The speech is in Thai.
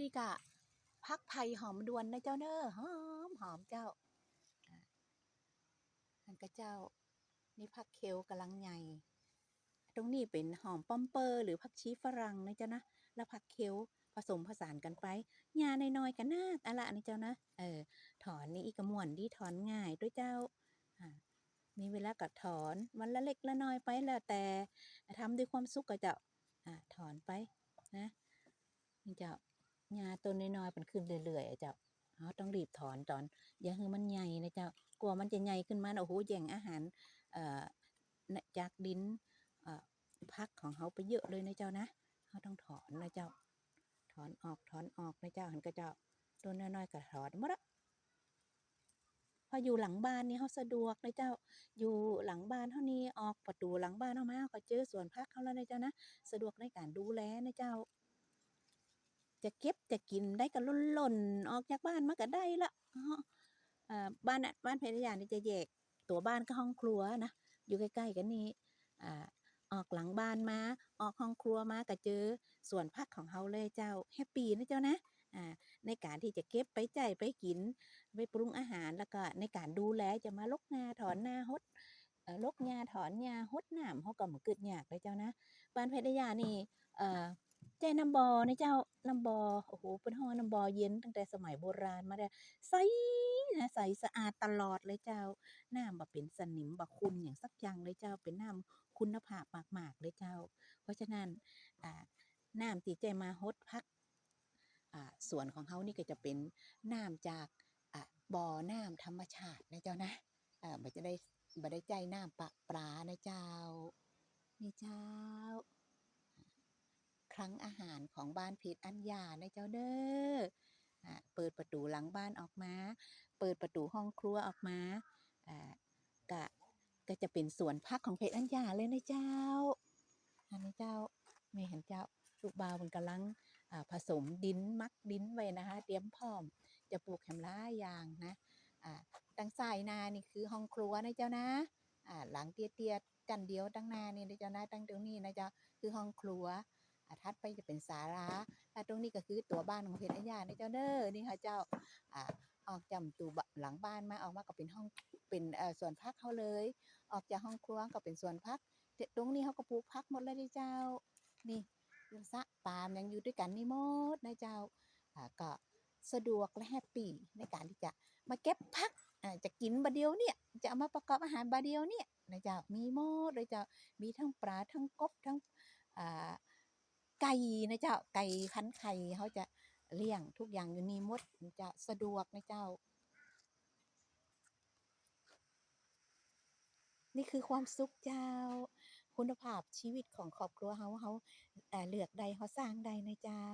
นี่ก็พักไผ่หอมดวนนะเจ้าเน้อหอมหอมเจ้าอันก็เจ้า นี่ผักเคลกำลังใหญ่ตรงนี้เป็นหอมป้อมเปอร์หรือผักชีฝรั่งนะเจ้านะแล้วผักเคลผสมผสานกันไปยาในน้อยๆกันนาอะละนี่เจ้านะเออถอนนี่อีกระมวนดีถอนง่ายด้วยเจ้าอ่ามีเวลาก็ถอนวันละเล็กละน้อยไปแล้วแต่ทำด้วยความสุขก็เจ้าอ่าถอนไปนะนี่เจ้า ยาต้นน้อยๆมันขึ้นเรื่อยๆอะเจ้าเราต้องรีบถอนตอน อย่าให้มันใหญ่นะเจ้ากลัวมันจะใหญ่ขึ้นมาโอ้โหแย่งอาหารเอ่อจากดินเอ่อพักของเขาไปเยอะเลยนะเจ้านะเขาต้องถอนนะเจ้า ถอนออกถอนออกนะเจ้าเห็นก็เจ้าต้นน้อยๆก็ถอนหมดละพออยู่หลังบ้านนี่เขาสะดวกนะเจ้า อยู่หลังบ้านเท่านี้ออกประตูหลังบ้านเท่ามาก็เจอสวนพักเขาแล้วนะเจ้านะ สะดวกในการดูแลนะเจ้า จะเก็บจะกินได้ก็หล่นๆออกจากบ้านมาก็ได้ละอ้อเอ่อบ้านน่ะบ้านเพชรยานี่จะแยกตัวบ้านกับห้องครัวนะอยู่ใกล้ๆกันนี่อ่าออกหลังบ้านมา ออกห้องครัวมาก็เจอสวนผักของเฮาเลยเจ้าแฮปปีนะเจ้านะอ่าในการที่จะเก็บไปใจายไปกิน ไปปรุงอาหารแล้วก็ในการดูแลจะมาลกนาถอนนาฮดเอ่อลกหญ้าถอนหญ้าฮดน้ำเฮาก็บ่กึดยากเลยเจ้านะบ้านเพชรยานี่เอ่อใจน้ำบ่อนะเจ้าน้ำบ่อโอ้โฮเพิ่นฮ้อน้ำบ่อเย็นตั้งแต่สมัยโบราณมาแล้วใสนะใสสะอาดตลอดเลยเจ้าน้ำบ่เป็นสนิมบ่ขุ่นหยังสักอย่างเลยเจ้าเป็นน้ำคุณภาพมากๆเลยเจ้า เพราะฉะนั้นอ่าน้ำที่จมาฮดพักอ่าสวนของเฮานี่ก็จะเป็นน้ำจากอ่าบ่อน้ำธรรมชาตินะเจ้านะเอ่อบ่จะได้บ่ได้ใจน้ำปะปลานะเจ้านี่เจ้า คลังอาหารของบ้านเพชรอัญญาในเจ้าเด้อเปิดประตูหลังบ้านออกมา เปิดประตูห้องครัวออกมาก็ก็จะเป็นสวนผักของเพชรอัญญาเลยนะเจ้า อันนี้เจ้าแม่เห็นเจ้าลูกบาวเพิ่นกำลังผสมดินมักดินไว้นะคะ เตรียมพร้อม จะปลูกแหมหลายางนะอ่าทางซ้ายน้านี่คือห้องครัวนะเจ้านะหลังเตี้ยๆจั่นเดียวทางน้านี่นะเจ้านะทางตรงนี้นะเจ้าคือห้องครัว อทัดไปจะเป็นศาลาแล้วตรงนี้ก็คือตัวบ้านของเพชรอัญญานเจ้าเด้อนี่ค่ะเจ้าอ่าออกจาตูหลังบ้านมาออกมาก็เป็นห้องเป็นเอ่อสวนผักเฮาเลย ออกจากห้องครัวก็เป็นส่วนผักตรงนี้เขาก็ปลูกผักหมดเลยเดะเจ้า นี่สะปาล์มยังอยู่ด้วยกันนี่หมดนะเจ้าอ่าก็สะดวกและแฮปปี้ในการที่จะมาเก็บผักอ่าจะกินบัดเดียวเนี่ยจะเอามาประกอบอาหารบัดเดียวเนี่ยนะเจ้ามีหมดเลยเจ้ามีทั้งปลาทั้งกบทั้งอ่า ไก่นะเจ้าไก่คันไข่เขาจะเลี้ยงทุกอย่างอยู่นี่มดจะสะดวกนะเจ้า นี่คือความสุขเจ้า คุณภาพชีวิตของครอบครัวเขาเขาอ่าเลือกใดเขาสร้างใดนะเจ้า